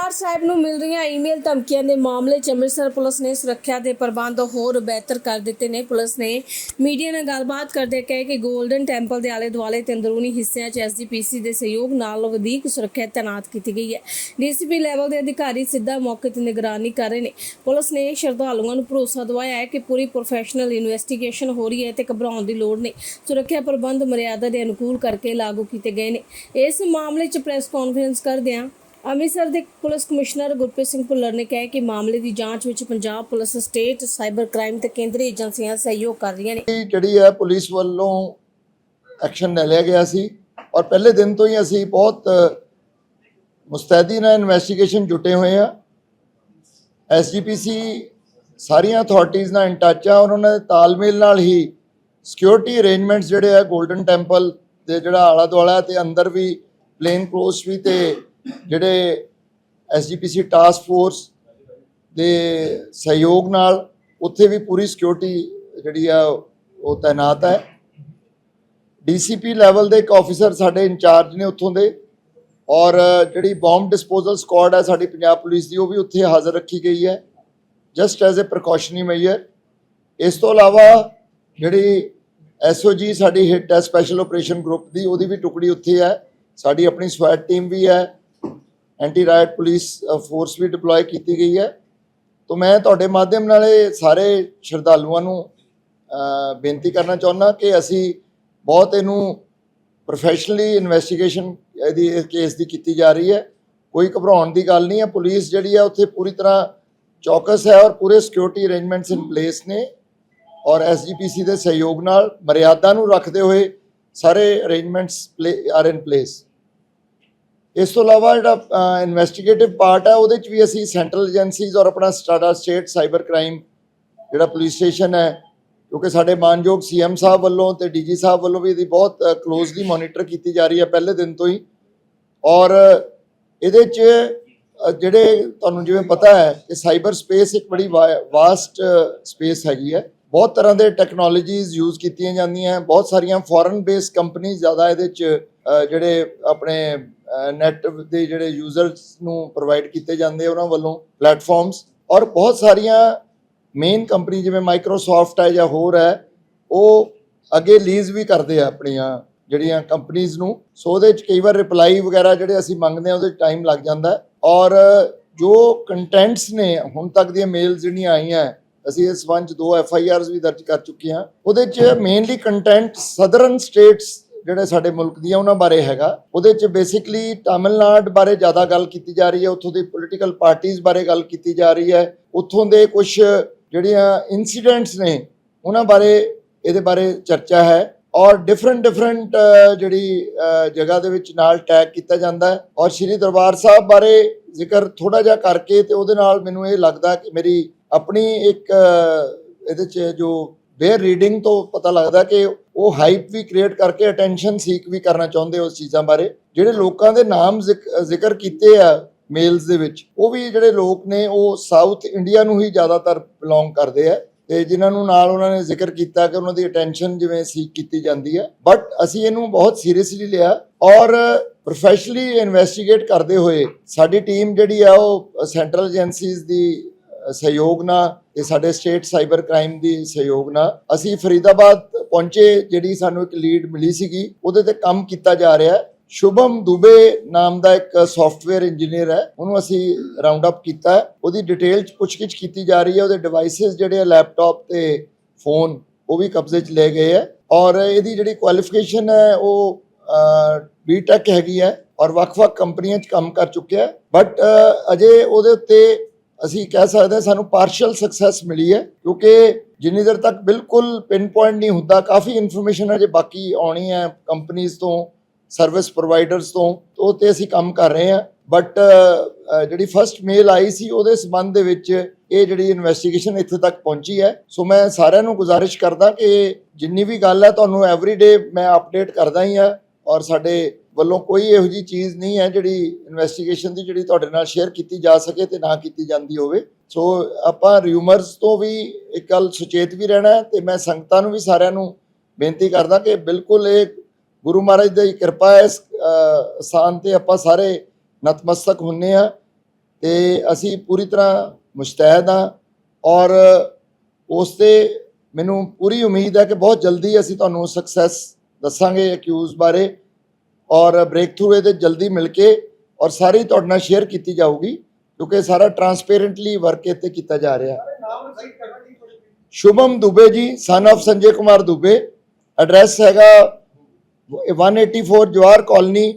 ਦਰਬਾਰ ਸਾਹਿਬ ਨੂੰ ਮਿਲ ਰਹੀਆਂ ਈਮੇਲ ਧਮਕੀਆਂ ਦੇ ਮਾਮਲੇ 'ਚ ਅੰਮ੍ਰਿਤਸਰ ਪੁਲਿਸ ਨੇ ਸੁਰੱਖਿਆ ਦੇ ਪ੍ਰਬੰਧ ਹੋਰ ਬਿਹਤਰ ਕਰ ਦਿੱਤੇ ਨੇ। ਪੁਲਿਸ ਨੇ ਮੀਡੀਆ ਨਾਲ ਗੱਲਬਾਤ ਕਰਦੇ ਕਹੇ ਕਿ 골ਡਨ ਟੈਂਪਲ ਦੇ ਆਲੇ ਦੁਆਲੇ ਤੇ ਅੰਦਰੂਨੀ ਹਿੱਸਿਆਂ 'ਚ ਐਸਜੀਪੀਸੀ ਦੇ ਸਹਿਯੋਗ ਨਾਲ ਵਧੇਕ ਸੁਰੱਖਿਆ ਤੈਨਾਤ ਕੀਤੀ ਗਈ ਹੈ। ਡੀਸੀਪੀ ਲੈਵਲ ਦੇ ਅਧਿਕਾਰੀ ਸਿੱਧਾ ਮੌਕੇ ਤੇ ਨਿਗਰਾਨੀ ਕਰ ਰਹੇ ਨੇ। ਪੁਲਿਸ ਨੇ ਸ਼ਰਧਾਲੂਆਂ ਨੂੰ ਭਰੋਸਾ ਦਿਵਾਇਆ ਹੈ ਕਿ ਪੂਰੀ ਪ੍ਰੋਫੈਸ਼ਨਲ ਇਨਵੈਸਟੀਗੇਸ਼ਨ ਹੋ ਰਹੀ ਹੈ ਤੇ ਘਬਰਾਉਣ ਦੀ ਲੋੜ ਨਹੀਂ। ਸੁਰੱਖਿਆ ਪ੍ਰਬੰਧ ਮਰਿਆਦਾ ਦੇ ਅਨੁਕੂਲ ਕਰਕੇ ਲਾਗੂ ਕੀਤੇ ਗਏ ਨੇ। ਇਸ ਮਾਮਲੇ 'ਚ ਪ੍ਰੈਸ ਕਾਨਫਰੰਸ ਕਰਦਿਆਂ ਅੰਮ੍ਰਿਤਸਰ ਦੇ ਪੁਲਿਸ ਕਮਿਸ਼ਨਰ ਗੁਰਪ੍ਰੀਤ ਸਿੰਘ ਭੁੱਲਰ ਨੇ ਕਿਹਾ ਕਿ ਮਾਮਲੇ ਦੀ ਜਾਂਚ ਵਿੱਚ Punjab police, state cyber crime ਤੇ ਕੇਂਦਰੀ ਏਜੰਸੀਆਂ ਸਹਿਯੋਗ ਕਰ ਰਹੀਆਂ ਨੇ। ਇਹ ਜਿਹੜੀ ਹੈ ਪੁਲਿਸ ਵੱਲੋਂ ਐਕਸ਼ਨ ਲੈ ਲਿਆ ਗਿਆ ਸੀ ਔਰ ਪਹਿਲੇ ਦਿਨ ਤੋਂ ਹੀ ਅਸੀਂ ਬਹੁਤ ਮੁਸਤੈਦੀ ਨਾਲ ਇਨਵੈਸਟੀਗੇਸ਼ਨ ਜੁਟੇ ਹੋਏ ਆ। ਐਸਜੀਪੀਸੀ ਸਾਰੀਆਂ ਅਥਾਰਟੀਆਂ ਨਾਲ ਇਨ ਟੱਚ ਆ ਔਰ ਉਹਨਾਂ ਦੇ ਤਾਲਮੇਲ ਨਾਲ ਹੀ ਸਿਕਿਉਰਿਟੀ ਅਰੇਂਜਮੈਂਟਸ ਜਿਹੜੇ ਆ 골ਡਨ ਟੈਂਪਲ ਦੇ ਜਿਹੜਾ ਆਲਾ ਦੁਆਲਾ ਤੇ ਅੰਦਰ ਵੀ ਪਲੇਨ ਕਲੋਸ ਵੀ ਤੇ ਜਿਹੜੇ ਐਸਜੀਪੀਸੀ ਟਾਸਕ ਫੋਰਸ ਦੇ ਸਹਿਯੋਗ ਨਾਲ ਉੱਥੇ ਵੀ ਪੂਰੀ ਸਿਕਿਉਰਿਟੀ ਜਿਹੜੀ ਆ, ਉਹ ਤਾਇਨਾਤ ਹੈ। ਡੀਸੀਪੀ ਲੈਵਲ ਦੇ ਇੱਕ ਆਫੀਸਰ ਸਾਡੇ ਇੰਚਾਰਜ ਨੇ ਉੱਥੋਂ ਦੇ ਔਰ ਜਿਹੜੀ ਬੰਬ ਡਿਸਪੋਜ਼ਲ ਸਕੁਆਡ ਹੈ ਸਾਡੀ ਪੰਜਾਬ ਪੁਲਿਸ ਦੀ, ਉਹ ਵੀ ਉੱਥੇ ਹਾਜ਼ਰ ਰੱਖੀ ਗਈ ਹੈ। Just as a precautionary measure ਇਸ ਤੋਂ ਇਲਾਵਾ ਜਿਹੜੀ ਐਸਓਜੀ ਸਾਡੀ ਹਿੱਟ ਹੈ ਸਪੈਸ਼ਲ ਆਪਰੇਸ਼ਨ ਗਰੁੱਪ ਦੀ, ਉਹਦੀ ਵੀ ਟੁਕੜੀ ਉੱਥੇ ਹੈ। ਸਾਡੀ ਆਪਣੀ ਸਵੈਟ ਟੀਮ ਵੀ ਹੈ। ਐਂਟੀ ਰਾਇਟ ਪੁਲਿਸ ਫੋਰਸ ਵੀ ਡਿਪਲੋਏ ਕੀਤੀ ਗਈ ਹੈ। ਤੋਂ ਮੈਂ ਤੁਹਾਡੇ ਮਾਧਿਅਮ ਨਾਲ ਇਹ ਸਾਰੇ ਸ਼ਰਧਾਲੂਆਂ ਨੂੰ ਬੇਨਤੀ ਕਰਨਾ ਚਾਹੁੰਦਾ ਕਿ ਅਸੀਂ ਬਹੁਤ ਇਹਨੂੰ ਪ੍ਰੋਫੈਸ਼ਨਲੀ ਇਨਵੈਸਟੀਗੇਸ਼ਨ ਇਹਦੀ, ਇਸ ਕੇਸ ਦੀ ਕੀਤੀ ਜਾ ਰਹੀ ਹੈ। ਕੋਈ ਘਬਰਾਉਣ ਦੀ ਗੱਲ ਨਹੀਂ ਹੈ। ਪੁਲਿਸ ਜਿਹੜੀ ਹੈ ਉੱਥੇ ਪੂਰੀ ਤਰ੍ਹਾਂ ਚੌਕਸ ਹੈ ਔਰ ਪੂਰੇ ਸਿਕਿਉਰਿਟੀ ਅਰੇਂਜਮੈਂਟਸ ਇਨ ਪਲੇਸ ਨੇ ਔਰ ਐਸਜੀਪੀਸੀ ਦੇ ਸਹਿਯੋਗ ਨਾਲ ਮਰਿਆਦਾ ਨੂੰ ਰੱਖਦੇ ਹੋਏ ਸਾਰੇ ਅਰੇਂਜਮੈਂਟਸ ਆਰ ਇਨ ਪਲੇਸ ਇਸ ਤੋਂ ਇਲਾਵਾ ਜਿਹੜਾ ਇਨਵੈਸਟੀਗੇਟਿਵ ਪਾਰਟ ਹੈ, ਉਹਦੇ ਚ ਵੀ ਅਸੀਂ ਸੈਂਟਰਲ ਏਜੰਸੀਜ਼ ਔਰ ਆਪਣਾ ਸਟਾਡਾ ਸਟੇਟ ਸਾਈਬਰ ਕ੍ਰਾਈਮ ਜਿਹੜਾ ਪੁਲਿਸ ਸਟੇਸ਼ਨ ਹੈ, ਕਿਉਂਕਿ ਸਾਡੇ ਮਾਨਯੋਗ ਸੀਐਮ ਸਾਹਿਬ ਵੱਲੋਂ ਤੇ ਡੀਜੀ ਸਾਹਿਬ ਵੱਲੋਂ ਵੀ ਇਹਦੀ ਬਹੁਤ ਕਲੋਜ਼ਲੀ ਮੋਨੀਟਰ ਕੀਤੀ ਜਾ ਰਹੀ ਹੈ ਪਹਿਲੇ ਦਿਨ ਤੋਂ ਹੀ। ਔਰ ਇਹਦੇ ਚ ਜਿਹੜੇ ਤੁਹਾਨੂੰ ਜਿਵੇਂ ਪਤਾ ਹੈ ਕਿ ਸਾਈਬਰ ਸਪੇਸ ਇੱਕ ਬੜੀ ਵਾਸਟ ਸਪੇਸ ਹੈਗੀ ਹੈ। ਬਹੁਤ ਤਰ੍ਹਾਂ ਦੇ ਟੈਕਨੋਲੋਜੀਜ਼ ਯੂਜ਼ ਕੀਤੀਆਂ ਜਾਂਦੀਆਂ ਬਹੁਤ ਸਾਰੀਆਂ ਫੋਰਨ ਬੇਸ ਕੰਪਨੀ ਜ਼ਿਆਦਾ ਇਹਦੇ ਚ ਜਿਹੜੇ ਆਪਣੇ ਨੈਟ ਦੇ ਜਿਹੜੇ ਯੂਜ਼ਰਸ ਨੂੰ ਪ੍ਰੋਵਾਈਡ ਕੀਤੇ ਜਾਂਦੇ ਉਹਨਾਂ ਵੱਲੋਂ ਪਲੇਟਫਾਰਮਸ ਔਰ ਬਹੁਤ ਸਾਰੀਆਂ ਮੇਨ ਕੰਪਨੀ ਜਿਵੇਂ ਮਾਈਕਰੋਸਾਫਟ ਹੈ ਜਾਂ ਹੋਰ ਹੈ, ਉਹ ਅੱਗੇ ਲੀਜ਼ ਵੀ ਕਰਦੇ ਆ ਆਪਣੀਆਂ ਜਿਹੜੀਆਂ ਕੰਪਨੀਆਂ ਨੂੰ ਸੋ ਉਹਦੇ ਚ ਕਈ ਵਾਰ ਰਿਪਲਾਈ ਵਗੈਰਾ ਜਿਹੜੇ ਅਸੀਂ ਮੰਗਦੇ ਆ ਉਹਦੇ ਟਾਈਮ ਲੱਗ ਜਾਂਦਾ ਔਰ ਜੋ ਕੰਟੈਂਟਸ ਨੇ, ਹੁਣ ਤੱਕ ਦੀਆਂ ਮੇਲਸ ਜਿਹੜੀਆਂ ਆਈਆਂ ਅਸੀਂ ਇਸ ਸੰਬੰਧ 'ਚ ਦੋ ਐਫ ਆਈ ਆਰਸ ਵੀ ਦਰਜ ਕਰ ਚੁੱਕੇ ਹਾਂ। ਉਹਦੇ ਚ ਮੇਨਲੀ ਕੰਟੈਂਟ ਸਦਰਨ ਸਟੇਟਸ ਜਿਹੜੇ ਸਾਡੇ ਮੁਲਕ ਦੀਆਂ ਉਹਨਾਂ ਬਾਰੇ ਹੈਗਾ। ਉਹਦੇ ਚ ਬੇਸਿਕਲੀ ਤਾਮਿਲਨਾਡੂ ਬਾਰੇ ਜ਼ਿਆਦਾ ਗੱਲ ਕੀਤੀ ਜਾ ਰਹੀ ਹੈ। ਉੱਥੋਂ ਦੀ ਪੋਲੀਟੀਕਲ ਪਾਰਟੀਆਂ ਬਾਰੇ ਗੱਲ ਕੀਤੀ ਜਾ ਰਹੀ ਹੈ। ਉੱਥੋਂ ਦੇ ਕੁਝ ਜਿਹੜੀਆਂ ਇਨਸੀਡੈਂਟਸ ਨੇ, ਉਹਨਾਂ ਬਾਰੇ ਇਹਦੇ ਬਾਰੇ ਚਰਚਾ ਹੈ। ਔਰ ਡਿਫਰੈਂਟ ਡਿਫਰੈਂਟ ਜਿਹੜੀ ਜਗ੍ਹਾ ਦੇ ਵਿੱਚ ਨਾਲ ਟੈਗ ਕੀਤਾ ਜਾਂਦਾ ਹੈ। ਔਰ ਸ਼੍ਰੀ ਦਰਬਾਰ ਸਾਹਿਬ ਬਾਰੇ ਜ਼ਿਕਰ ਥੋੜਾ ਜਿਹਾ ਕਰਕੇ ਤੇ ਉਹਦੇ ਨਾਲ ਮੈਨੂੰ ਇਹ ਲੱਗਦਾ ਕਿ ਮੇਰੀ ਆਪਣੀ ਇੱਕ ਇਹਦੇ ਚ ਜੋ ਬੇਅਰ ਰੀਡਿੰਗ ਤੋਂ ਪਤਾ ਲੱਗਦਾ ਕਿ ਉਹ ਹਾਈਪ ਵੀ ਕ੍ਰੀਏਟ ਕਰਕੇ ਅਟੈਂਸ਼ਨ ਸੀਕ ਵੀ ਕਰਨਾ ਚਾਹੁੰਦੇ ਉਸ ਚੀਜ਼ਾਂ ਬਾਰੇ। ਜਿਹੜੇ ਲੋਕਾਂ ਦੇ ਨਾਮ ਜ਼ਿਕ- ਜ਼ਿਕਰ ਕੀਤੇ ਆ ਮੇਲਸ ਦੇ ਵਿੱਚ, ਉਹ ਵੀ ਜਿਹੜੇ ਲੋਕ ਨੇ, ਉਹ ਸਾਊਥ ਇੰਡੀਆ ਨੂੰ ਹੀ ਜ਼ਿਆਦਾਤਰ ਬਿਲੋਂਗ ਕਰਦੇ ਆ। ਤੇ ਜਿਨ੍ਹਾਂ ਨੂੰ ਨਾਲ ਉਹਨਾਂ ਨੇ ਜ਼ਿਕਰ ਕੀਤਾ ਕਿ ਉਹਨਾਂ ਦੀ ਅਟੈਂਸ਼ਨ ਜਿਵੇਂ ਸੀਕ ਕੀਤੀ ਜਾਂਦੀ ਹੈ। ਬਟ ਅਸੀਂ ਇਹਨੂੰ ਬਹੁਤ ਸੀਰੀਅਸਲੀ ਲਿਆ ਔਰ ਪ੍ਰੋਫੈਸ਼ਨਲੀ ਇਨਵੈਸਟੀਗੇਟ ਕਰਦੇ ਹੋਏ ਸਾਡੀ ਟੀਮ ਜਿਹੜੀ ਆ ਉਹ ਸੈਂਟਰਲ ਏਜੰਸੀਜ਼ ਦੀ ਸਹਿਯੋਗ ਨਾਲ ਤੇ ਸਾਡੇ ਸਟੇਟ ਸਾਈਬਰ ਕ੍ਰਾਈਮ ਦੀ ਸਹਿਯੋਗ ਨਾਲ ਅਸੀਂ ਫਰੀਦਾਬਾਦ ਪਹੁੰਚੇ, ਜਿਹੜੀ ਸਾਨੂੰ ਇੱਕ ਲੀਡ ਮਿਲੀ ਸੀਗੀ, ਉਹਦੇ ਤੇ ਕੰਮ ਕੀਤਾ ਜਾ ਰਿਹਾ ਹੈ। ਸ਼ੁਭਮ ਦੁਬੇ ਨਾਮ ਦਾ ਇੱਕ ਸੌਫਟਵੇਅਰ ਇੰਜੀਨੀਅਰ ਹੈ। ਉਹਨੂੰ ਅਸੀਂ ਰਾਉਂਡ ਅਪ ਕੀਤਾ ਹੈ। ਉਹਦੀ ਡਿਟੇਲ ਚ ਪੁੱਛਗਿੱਛ ਕੀਤੀ ਜਾ ਰਹੀ ਹੈ। ਉਹਦੇ ਡਿਵਾਈਸਸ ਜਿਹੜੇ ਆ ਲੈਪਟਾਪ ਤੇ ਫੋਨ ਉਹ ਵੀ ਕਬਜ਼ੇ ਚ ਲਏ ਗਏ ਹੈ। ਔਰ ਇਹਦੀ ਜਿਹੜੀ ਕੁਆਲੀਫਿਕੇਸ਼ਨ ਹੈ, ਉਹ ਬੀਟੈਕ ਹੈਗੀ ਹੈ ਔਰ ਵੱਖ-ਵੱਖ ਕੰਪਨੀਆਂ 'ਚ ਕੰਮ ਕਰ ਚੁੱਕਿਆ ਹੈ। ਬਟ ਅਜੇ ਉਹਦੇ ਉੱਤੇ ਅਸੀਂ ਕਹਿ ਸਕਦੇ ਹਾਂ, ਸਾਨੂੰ ਪਾਰਸ਼ਲ ਸਕਸੈਸ ਮਿਲੀ ਹੈ। ਕਿਉਂਕਿ ਜਿੰਨੀ ਦੇਰ ਤੱਕ ਬਿਲਕੁਲ ਪਿਨ ਪੁਆਇੰਟ ਨਹੀਂ ਹੁੰਦਾ, ਕਾਫੀ ਇਨਫੋਰਮੇਸ਼ਨ ਅਜੇ ਬਾਕੀ ਆਉਣੀ ਹੈ ਕੰਪਨੀਆਂ ਤੋਂ। ਸਰਵਿਸ ਪ੍ਰੋਵਾਈਡਰਸ ਤੋਂ, ਉਹ ਤੇ ਅਸੀਂ ਕੰਮ ਕਰ ਰਹੇ ਹਾਂ। ਬਟ ਜਿਹੜੀ ਫਰਸਟ ਮੇਲ ਆਈ ਸੀ, ਉਹਦੇ ਸੰਬੰਧ ਦੇ ਵਿੱਚ ਇਹ ਜਿਹੜੀ ਇਨਵੈਸਟੀਗੇਸ਼ਨ ਇੱਥੇ ਤੱਕ ਪਹੁੰਚੀ ਹੈ। ਸੋ ਮੈਂ ਸਾਰਿਆਂ ਨੂੰ ਗੁਜ਼ਾਰਿਸ਼ ਕਰਦਾ ਕਿ ਜਿੰਨੀ ਵੀ ਗੱਲ ਹੈ, ਤੁਹਾਨੂੰ ਐਵਰੀਡੇ ਮੈਂ ਅਪਡੇਟ ਕਰਦਾ ਹੀ ਆ ਔਰ ਸਾਡੇ ਵੱਲੋਂ ਕੋਈ ਇਹੋ ਜੀ ਚੀਜ਼ ਨਹੀਂ ਹੈ ਜਿਹੜੀ ਇਨਵੈਸਟੀਗੇਸ਼ਨ ਦੀ, ਜਿਹੜੀ ਤੁਹਾਡੇ ਨਾਲ ਸ਼ੇਅਰ ਕੀਤੀ ਜਾ ਸਕੇ ਤੇ ਨਾ ਕੀਤੀ ਜਾਂਦੀ ਹੋਵੇ। ਸੋ ਆਪਾਂ ਰਿਊਮਰਸ ਤੋਂ ਵੀ ਇੱਕ ਗੱਲ ਸੁਚੇਤ ਵੀ ਰਹਿਣਾ ਹੈ ਤੇ ਮੈਂ ਸੰਗਤਾਂ ਨੂੰ ਵੀ ਸਾਰਿਆਂ ਨੂੰ ਬੇਨਤੀ ਕਰਦਾ ਕਿ ਬਿਲਕੁਲ ਇਹ ਗੁਰੂ ਮਹਾਰਾਜ ਦੀ ਕਿਰਪਾ ਹੈ ਇਸ ਸਥਾਨ ਤੇ ਆਪਾਂ ਸਾਰੇ ਨਤਮਸਤਕ ਹੁੰਨੇ ਆ ਤੇ ਅਸੀਂ ਪੂਰੀ ਤਰ੍ਹਾਂ ਮੁਸਤੈਦ ਹਾਂ ਔਰ ਉਸ ਤੇ ਮੈਨੂੰ ਪੂਰੀ ਉਮੀਦ ਹੈ ਕਿ ਬਹੁਤ ਜਲਦੀ ਅਸੀਂ ਤੁਹਾਨੂੰ ਸਕਸੈਸ ਦੱਸਾਂਗੇ ਅਕਿਊਜ਼ ਬਾਰੇ ਔਰ ਬ੍ਰੇਕ ਥਰੂ ਇਹਦੇ ਜਲਦੀ ਮਿਲ ਕੇ ਔਰ ਸਾਰੀ ਤੁਹਾਡੇ ਨਾਲ ਸ਼ੇਅਰ ਕੀਤੀ ਜਾਊਗੀ ਕਿਉਂਕਿ ਸਾਰਾ ਟਰਾਂਸਪੇਰੈਂਟਲੀ ਵਰਕ ਇੱਥੇ ਕੀਤਾ ਜਾ ਰਿਹਾ। Shubham Dubey ji son of Sanjay Kumar Dubey. Address ਹੈਗਾ 184 ਜਵਾਰ ਕਾਲਨੀ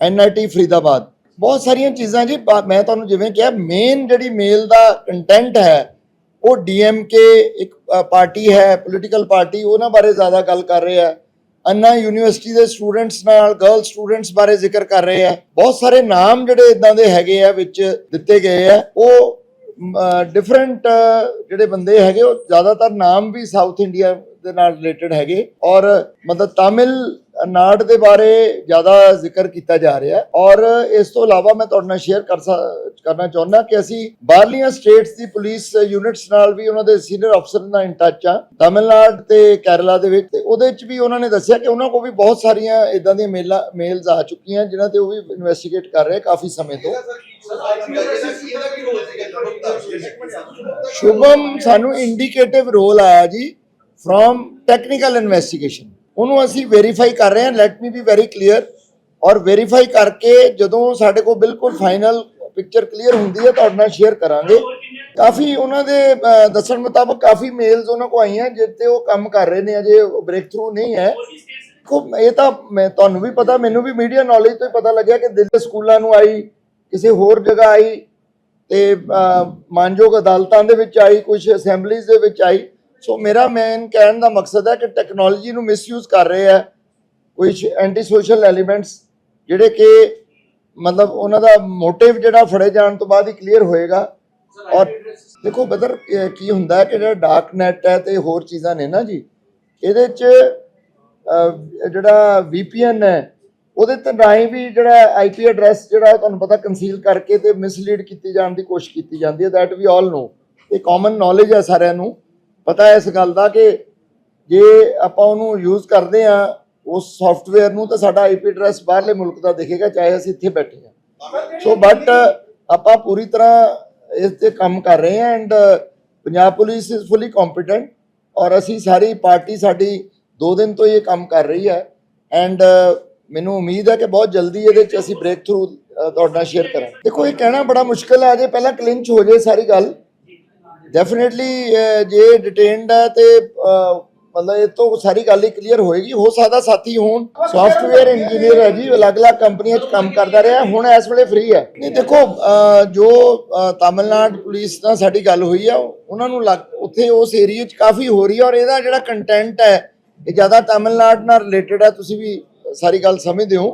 ਐਨਆਈਟੀ ਫਰੀਦਾਬਾਦ। ਬਹੁਤ ਸਾਰੀਆਂ ਚੀਜ਼ਾਂ ਜੀ ਮੈਂ ਤੁਹਾਨੂੰ ਜਿਵੇਂ ਕਿਹਾ ਮੇਨ ਜਿਹੜੀ ਮੇਲ ਦਾ ਕੰਟੈਂਟ ਹੈ, ਉਹ ਡੀਐਮਕੇ ਇੱਕ ਪਾਰਟੀ ਹੈ ਪੋਲੀਟੀਕਲ ਪਾਰਟੀ, ਉਹਨਾਂ ਬਾਰੇ ਜ਼ਿਆਦਾ ਗੱਲ ਕਰ ਰਿਹਾ ਆ ਅੰਨਾ ਯੂਨੀਵਰਸਿਟੀ ਦੇ ਸਟੂਡੈਂਟਸ ਨਾਲ ਗਰਲ ਸਟੂਡੈਂਟਸ ਬਾਰੇ ਜ਼ਿਕਰ ਕਰ ਰਹੇ ਆ ਬਹੁਤ ਸਾਰੇ ਨਾਮ ਜਿਹੜੇ ਇਦਾਂ ਦੇ ਹੈਗੇ ਆ, ਵਿੱਚ ਦਿੱਤੇ ਗਏ ਆ। ਉਹ ਡਿਫਰੈਂਟ ਜਿਹੜੇ ਬੰਦੇ ਹੈਗੇ, ਉਹ ਜ਼ਿਆਦਾਤਰ ਨਾਮ ਵੀ ਸਾਊਥ ਇੰਡੀਆ ਦੇ ਨਾਲ ਰਿਲੇਟਡ ਹੈਗੇ ਔਰ ਮਤਲਬ ਤਾਮਿਲ ਨਾਡ ਦੇ ਬਾਰੇ ਜ਼ਿਆਦਾ ਜ਼ਿਕਰ ਕੀਤਾ ਜਾ ਰਿਹਾ ਔਰ ਇਸ ਤੋਂ ਇਲਾਵਾ ਮੈਂ ਤੁਹਾਡੇ ਨਾਲ ਸ਼ੇਅਰ ਕਰਨਾ ਚਾਹੁੰਦਾ ਕਿ ਅਸੀਂ ਬਾਹਰਲੀਆਂ ਸਟੇਟਸ ਦੀ ਪੁਲਿਸ ਯੂਨਿਟਸ ਨਾਲ ਵੀ ਉਹਨਾਂ ਦੇ ਸੀਨੀਅਰ ਅਫਸਰ ਨਾਲ ਇਨ ਟੱਚ ਆ ਤਾਮਿਲਨਾਡ ਤੇ ਕੇਰਲਾ ਦੇ ਵਿੱਚ ਤੇ ਉਹਦੇ ਵਿੱਚ ਵੀ ਉਹਨਾਂ ਨੇ ਦੱਸਿਆ ਕਿ ਉਹਨਾਂ ਕੋਲ ਵੀ ਬਹੁਤ ਸਾਰੀਆਂ ਇਦਾਂ ਦੀਆਂ ਮੇਲਾਂ ਮੇਲਸ ਆ ਚੁੱਕੀਆਂ ਜਿਨ੍ਹਾਂ ਤੇ ਉਹ ਵੀ ਇਨਵੈਸਟੀਗੇਟ ਕਰ ਰਹੇ ਕਾਫੀ ਸਮੇਂ ਤੋਂ। ਸ਼ੁਭਮ, ਸਾਨੂੰ ਇੰਡੀਕੇਟਿਵ ਰੋਲ ਆਇਆ ਜੀ। ਫਰੋਮ ਟੈਕਨੀਕਲ ਇਨਵੈਸਟੀਗੇਸ਼ਨ ਉਹਨੂੰ ਅਸੀਂ ਵੈਰੀਫਾਈ ਕਰ ਰਹੇ ਹਾਂ let me be very clear ਔਰ ਵੈਰੀਫਾਈ ਕਰਕੇ ਜਦੋਂ ਸਾਡੇ ਕੋਲ ਬਿਲਕੁਲ ਫਾਈਨਲ ਪਿਕਚਰ ਕਲੀਅਰ ਹੁੰਦੀ ਹੈ, ਤੁਹਾਡੇ ਨਾਲ ਸ਼ੇਅਰ ਕਰਾਂਗੇ। ਕਾਫੀ ਉਹਨਾਂ ਦੇ ਦੱਸਣ ਮੁਤਾਬਕ ਕਾਫੀ ਮੇਲਸ ਉਹਨਾਂ ਕੋ ਆਈਆਂ ਜਿੱਤੇ ਉਹ ਕੰਮ ਕਰ ਰਹੇ ਨੇ, ਅਜੇ ਬ੍ਰੇਕ ਥਰੂ ਨਹੀਂ ਹੈ। ਦੇਖੋ ਇਹ ਤਾਂ ਮੈਂ, ਤੁਹਾਨੂੰ ਵੀ ਪਤਾ, ਮੈਨੂੰ ਵੀ ਮੀਡੀਆ ਨੌਲੇਜ ਤੋਂ ਹੀ ਪਤਾ ਲੱਗਿਆ ਕਿ ਦਿੱਲੀ ਸਕੂਲਾਂ ਨੂੰ ਆਈ, ਕਿਸੇ ਹੋਰ ਜਗ੍ਹਾ ਆਈ ਤੇ ਮਾਨਯੋਗ ਅਦਾਲਤਾਂ ਦੇ ਵਿੱਚ ਆਈ ਕੁਝ ਅਸੈਂਬਲੀਜ਼ ਦੇ ਵਿੱਚ ਆਈ। ਸੋ ਮੇਰਾ ਮੇਨ ਕਹਿਣ ਦਾ ਮਕਸਦ ਹੈ ਕਿ ਟੈਕਨੋਲੋਜੀ ਨੂੰ ਮਿਸਯੂਜ਼ ਕਰ ਰਹੇ ਆ ਕੁਝ ਐਂਟੀ ਸੋਸ਼ਲ ਐਲੀਮੈਂਟਸ ਜਿਹੜੇ ਕਿ ਮਤਲਬ ਉਹਨਾਂ ਦਾ ਮੋਟਿਵ ਜਿਹੜਾ ਫੜੇ ਜਾਣ ਤੋਂ ਬਾਅਦ ਹੀ ਕਲੀਅਰ ਹੋਏਗਾ। ਔਰ ਦੇਖੋ ਬਦਰ ਕੀ ਹੁੰਦਾ ਹੈ ਕਿ ਜਿਹੜਾ ਡਾਰਕ ਨੈਟ ਹੈ ਤੇ ਹੋਰ ਚੀਜ਼ਾਂ ਨੇ ਨਾ ਜੀ ਇਹਦੇ 'ਚ ਜਿਹੜਾ VPN ਹੈ ਉਹਦੇ ਤੇ ਰਾਹੀਂ ਵੀ ਜਿਹੜਾ ਆਈਪੀ ਐਡਰੈਸ ਜਿਹੜਾ ਤੁਹਾਨੂੰ ਪਤਾ ਕੰਸੀਲ ਕਰਕੇ ਤੇ ਮਿਸਲੀਡ ਕੀਤੀ ਜਾਣ ਦੀ ਕੋਸ਼ਿਸ਼ ਕੀਤੀ ਜਾਂਦੀ ਹੈ ਥੈਟ ਵੀ ਆਲ ਨੋ ਇਹ ਕਾਮਨ ਨੌਲੇਜ ਹੈ ਸਾਰਿਆਂ ਨੂੰ। ਪਤਾ ਹੈ ਇਸ ਗੱਲ ਦਾ ਕਿ ਜੇ ਆਪਾਂ ਉਹਨੂੰ ਯੂਜ਼ ਕਰਦੇ ਆ ਉਸ ਸੌਫਟਵੇਅਰ ਨੂੰ ਤਾਂ ਸਾਡਾ ਆਈਪੀ ਐਡਰੈਸ ਬਾਹਰਲੇ ਮੁਲਕ ਦਾ ਦਿਖੇਗਾ, ਚਾਹੇ ਅਸੀਂ ਇੱਥੇ ਬੈਠੇ ਹਾਂ। ਸੋ ਬਟ ਆਪਾਂ ਪੂਰੀ ਤਰ੍ਹਾਂ ਇਸ ਤੇ ਕੰਮ ਕਰ ਰਹੇ ਹਾਂ and Punjab police is fully competent ਔਰ ਅਸੀਂ ਸਾਰੀ ਪਾਰਟੀ ਸਾਡੀ 2 ਦਿਨ ਤੋਂ ਇਹ ਕੰਮ ਕਰ ਰਹੀ ਹੈ ਐਂਡ ਮੈਨੂੰ ਉਮੀਦ ਹੈ ਕਿ ਬਹੁਤ ਜਲਦੀ ਇਹਦੇ ਚ ਅਸੀਂ ਬ੍ਰੇਕ ਥਰੂ ਤੁਹਾਡੇ ਨਾਲ ਸ਼ੇਅਰ ਕਰਾਂਗੇ। ਦੇਖੋ, ਇਹ ਕਹਿਣਾ ਬੜਾ ਮੁਸ਼ਕਲ ਹੈ, ਅਜੇ ਪਹਿਲਾਂ ਕਲਿੰਚ ਹੋ ਜੇ ਸਾਰੀ ਗੱਲ। ਡੈਫੀਨਿਟਲੀ ਜੇ ਡਿਟੇਨਡ ਹੈ ਤੇ ਮਤਲਬ ਇਹ ਤੋਂ ਸਾਰੀ ਗੱਲ ਹੀ ਕਲੀਅਰ ਹੋਏਗੀ। ਹੋ ਸਕਦਾ ਸਾਥੀ ਹੋਣ। ਸੌਫਟਵੇਅਰ ਇੰਜੀਨੀਅਰ ਹੈ ਜੀ ਅਲੱਗ-ਅਲੱਗ ਕੰਪਨੀਆਂ 'ਚ ਕੰਮ ਕਰਦਾ ਰਿਹਾ। ਹੁਣ ਇਸ ਵੇਲੇ ਫ੍ਰੀ ਹੈ ਨਹੀਂ ਦੇਖੋ ਜੋ ਅਹ, ਪੁਲਿਸ ਨਾਲ ਸਾਡੀ ਗੱਲ ਹੋਈ ਆ ਉਹਨਾਂ ਨੂੰ ਉੱਥੇ ਉਸ ਏਰੀਆ 'ਚ ਕਾਫੀ ਹੋ ਰਹੀ ਹੈ ਔਰ ਇਹਦਾ ਜਿਹੜਾ ਕੰਟੈਂਟ ਹੈ ਇਹ ਜ਼ਿਆਦਾ ਤਾਮਿਲਨਾਡੂ ਨਾਲ ਰਿਲੇਟਡ ਹੈ ਤੁਸੀਂ ਵੀ ਸਾਰੀ ਗੱਲ ਸਮਝਦੇ ਹੋ।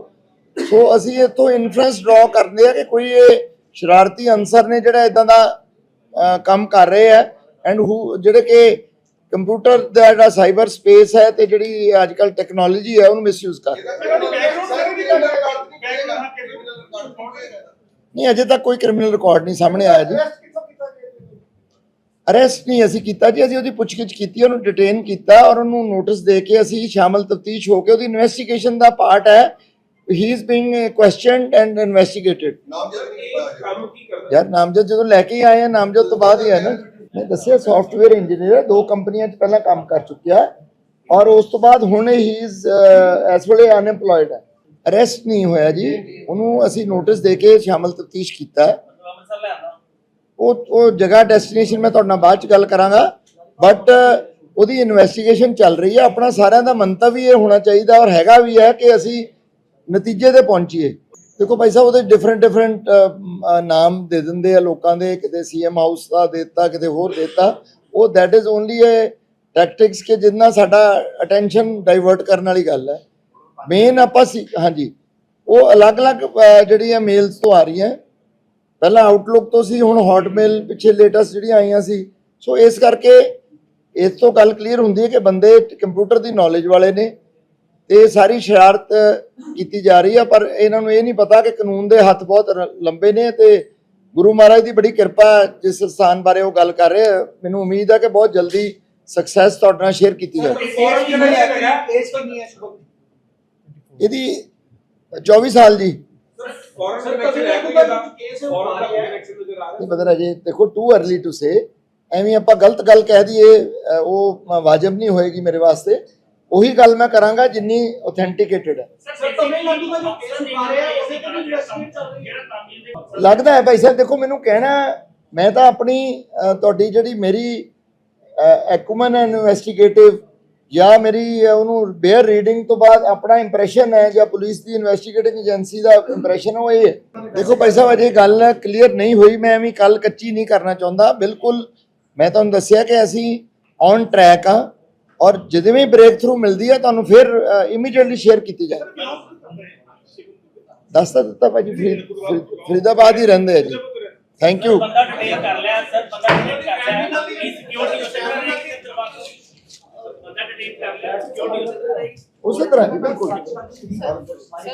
ਸੋ ਅਸੀਂ ਇਤੋਂ ਇਨਫਰੈਂਸ ਡਰਾ ਕਰਦੇ ਆ ਕਿ ਕੋਈ ਇਹ ਸ਼ਰਾਰਤੀ ਅਨਸਰ ਨੇ ਜਿਹੜਾ ਇਦਾਂ ਦਾ ਕੰਮ ਕਰ ਰਹੇ ਆ। ਐਂਡ ਹੂ ਜਿਹੜੇ ਕਿ ਕੰਪਿਊਟਰ ਦਾ ਜਿਹੜਾ ਸਾਈਬਰ ਸਪੇਸ ਹੈ ਤੇ ਜਿਹੜੀ ਅੱਜ ਕੱਲ ਟੈਕਨੋਲੋਜੀ ਹੈ ਉਹਨੂੰ ਮਿਸਯੂਜ਼ ਕਰ ਨਹੀਂ ਅਜੇ ਤੱਕ ਕੋਈ ਕ੍ਰਿਮੀਨਲ ਰਿਕਾਰਡ ਨਹੀਂ ਸਾਹਮਣੇ ਆਇਆ ਜੀ। ਅਰੈਸਟ ਨਹੀਂ ਅਸੀਂ ਕੀਤਾ ਜੀ ਅਸੀਂ ਉਹਦੀ ਪੁੱਛਗਿੱਛ ਕੀਤੀ ਉਹਨੂੰ ਡਿਟੇਨ ਕੀਤਾ ਔਰ ਉਹਨੂੰ ਨੋਟਿਸ ਦੇ ਕੇ ਅਸੀਂ ਸ਼ਾਮਲ ਤਫਤੀਸ਼ ਹੋ ਕੇ ਉਹਦੀ ਇਨਵੈਸਟੀਗੇਸ਼ਨ ਦਾ ਪਾਰਟ ਹੈ। He is being questioned and investigated ਯਾਰ ਨਾਮਜ਼ਦ ਜਦੋਂ ਲੈ ਕੇ ਆਏ ਆ ਨਾਮਜ਼ਦ ਤੋਂ ਬਾਅਦ ਹੀ ਹੈ ਨਾ ਮੈਂ ਦੱਸਿਆ ਸੌਫਟਵੇਅਰ ਇੰਜੀਨੀਅਰ ਦੋ ਕੰਪਨੀਆਂ 'ਚ ਪਹਿਲਾਂ ਕੰਮ ਕਰ ਚੁੱਕਿਆ ਔਰ ਉਸ ਤੋਂ ਬਾਅਦ ਹੁਣ ਹੀ ਇਜ਼ ਇਸ ਵੇਲੇ ਅਨਐਮਪਲੋਇਡ ਹੈ ਅਰੈਸਟ ਨਹੀਂ ਹੋਇਆ ਜੀ ਉਹਨੂੰ ਅਸੀਂ ਨੋਟਿਸ ਦੇ ਕੇ ਸ਼ਾਮਲ ਤਫਤੀਸ਼ ਕੀਤਾ ਹੈ ਉਹ ਉਹ ਜਗ੍ਹਾ ਡੈਸਟੀਨੇਸ਼ਨ ਮੈਂ ਤੁਹਾਡੇ ਨਾਲ ਬਾਅਦ ਚ ਗੱਲ ਕਰਾਂਗਾ ਬਟ ਉਹਦੀ ਇਨਵੈਸਟੀਗੇਸ਼ਨ ਚੱਲ ਰਹੀ ਹੈ ਆਪਣਾ ਸਾਰਿਆਂ ਦਾ ਮੰਤਵ ਵੀ ਇਹ ਹੋਣਾ ਚਾਹੀਦਾ ਔਰ ਹੈਗਾ ਵੀ ਹੈ ਕਿ ਅਸੀਂ ਨਤੀਜੇ ਤੇ ਪਹੁੰਚੀਏ। ਦੇਖੋ ਭਾਈ ਸਾਹਿਬ, ਉਹਦੇ ਡਿਫਰੈਂਟ ਡਿਫਰੈਂਟ ਨਾਮ ਦੇ ਦਿੰਦੇ ਆ ਲੋਕਾਂ ਦੇ, ਕਿਤੇ ਸੀਐਮ ਹਾਊਸ ਦਾ ਦਿੱਤਾ, ਕਿਤੇ ਹੋਰ ਦਿੱਤਾ। ਉਹ that is only a tactics ਕਿ ਜਿੰਨਾ ਸਾਡਾ ਅਟੈਂਸ਼ਨ ਡਾਈਵਰਟ ਕਰਨ ਵਾਲੀ ਗੱਲ ਹੈ। ਮੇਨ ਆਪਾਂ ਸੀ, ਹਾਂਜੀ। ਉਹ ਅਲੱਗ-ਅਲੱਗ ਜਿਹੜੀਆਂ ਮੇਲਸ ਤੋਂ ਆ ਰਹੀਆਂ। ਪਹਿਲਾਂ ਆਊਟਲੁੱਕ ਤੋਂ ਸੀ, ਹੁਣ ਹੌਟਮੇਲ ਪਿੱਛੇ ਲੇਟੈਸਟ ਜਿਹੜੀਆਂ ਆਈਆਂ ਸੀ। ਸੋ ਇਸ ਕਰਕੇ ਇਸ ਤੋਂ ਗੱਲ ਕਲੀਅਰ ਹੁੰਦੀ ਹੈ ਕਿ ਬੰਦੇ ਕੰਪਿਊਟਰ ਦੀ ਨੌਲੇਜ ਵਾਲੇ ਨੇ। ਤੇ ਸਾਰੀ ਸ਼ਰਾਰਤ ਕੀਤੀ ਜਾ ਰਹੀ ਹੈ ਪਰ ਇਹਨਾਂ ਨੂੰ ਇਹ ਨਹੀਂ ਪਤਾ ਕਿ ਕਾਨੂੰਨ ਦੇ ਹੱਥ ਬਹੁਤ ਲੰਬੇ ਨੇ ਤੇ ਗੁਰੂ ਮਹਾਰਾਜ ਦੀ ਬੜੀ ਕਿਰਪਾ ਹੈ ਜਿਸ ਸਥਾਨ ਬਾਰੇ ਉਹ ਗੱਲ ਕਰ ਰਹੇ ਆ। ਮੈਨੂੰ ਉਮੀਦ ਹੈ ਕਿ ਬਹੁਤ ਜਲਦੀ ਸਕਸੈਸ ਤੁਹਾਡੇ ਨਾਲ ਸ਼ੇਅਰ ਕੀਤੀ ਜਾਵੇ। ਏਜ ਕਿੰਨੀ ਹੈ ਏਜ ਕਿੰਨੀ ਹੈ ਸ਼ੁਭਮ ਇਹਦੀ 24 ਸਾਲ ਜੀ। ਆ ਬਦਲ ਅਜੇ ਦੇਖੋ ਟੂ अर्ਲੀ ਟੂ ਸੇ ਐਵੇਂ ਆਪਾਂ ਗਲਤ ਗੱਲ ਕਹਿ ਦਈਏ ਉਹ ਵਾਜਬ ਨਹੀਂ ਹੋਏਗੀ ਮੇਰੇ ਵਾਸਤੇ। ਉਹੀ ਗੱਲ ਮੈਂ ਕਰਾਂਗਾ ਜਿੰਨੀ ਆਥੈਂਟਿਕੇਟਡ ਹੈ। ਸਰ ਤਮਿਲਨਾਡੂ ਦਾ ਜੋ ਕੇਸ ਉਠਾ ਰਿਹਾ ਹੈ ਉਹਦੇ ਤੇ ਵੀ ਇਨਵੈਸਟੀਗੇਟ ਚੱਲ ਰਹੀ। ਹੈ ਲੱਗਦਾ ਹੈ ਭਾਈ ਸਾਹਿਬ ਦੇਖੋ ਮੈਨੂੰ ਕਹਿਣਾ ਮੈਂ ਤਾਂ ਆਪਣੀ ਤੁਹਾਡੀ ਜਿਹੜੀ ਮੇਰੀ ਐਕੂਮਨ ਇਨਵੈਸਟੀਗੇਟਿਵ ਜਾਂ ਮੇਰੀ ਉਹਨੂੰ ਬੇਅਰ ਰੀਡਿੰਗ ਤੋਂ ਬਾਅਦ ਆਪਣਾ ਇੰਪ੍ਰੈਸ਼ਨ ਹੈ ਜਾਂ ਪੁਲਿਸ ਦੀ ਇਨਵੈਸਟੀਗੇਟਿੰਗ ਏਜੰਸੀ ਦਾ ਇੰਪ੍ਰੈਸ਼ਨ ਉਹ ਇਹ ਹੈ। ਦੇਖੋ ਭਾਈ ਸਾਹਿਬ ਅਜੇ ਗੱਲ ਕਲੀਅਰ ਨਹੀਂ ਹੋਈ ਮੈਂ ਐਵੇਂ ਕੱਲ ਕੱਚੀ ਨਹੀਂ ਕਰਨਾ ਚਾਹੁੰਦਾ। ਬਿਲਕੁਲ ਮੈਂ ਤੁਹਾਨੂੰ ਦੱਸਿਆ ਕਿ ਅਸੀਂ ਔਨ ਟਰੈਕ ਆ ਔਰ ਜਦੋਂ ਵੀ ਬ੍ਰੇਕ ਥਰੂ ਮਿਲਦੀ ਹੈ ਤੁਹਾਨੂੰ ਫਿਰ ਇਮੀਡੀਏਟਲੀ ਸ਼ੇਅਰ ਕੀਤੀ ਜਾਏ। ਦੱਸ ਤਾਂ ਦਿੱਤਾ ਭਾਜੀ ਫਰੀਦ- ਫਰੀਦ- ਫਰੀਦਾਬਾਦ ਹੀ ਰਹਿੰਦੇ ਆ ਜੀ। ਥੈਂਕ ਯੂ ਬੰਦਾ ਡਿਟੇਲ ਕਰ ਲਿਆ ਸਰ ਬੰਦਾ ਡਿਟੇਲ ਕਰ ਲਿਆ। ਸਿਕਿਉਰਿਟੀ ਉਸੇ ਤਰ੍ਹਾਂ ਜੀ ਬਿਲਕੁਲ।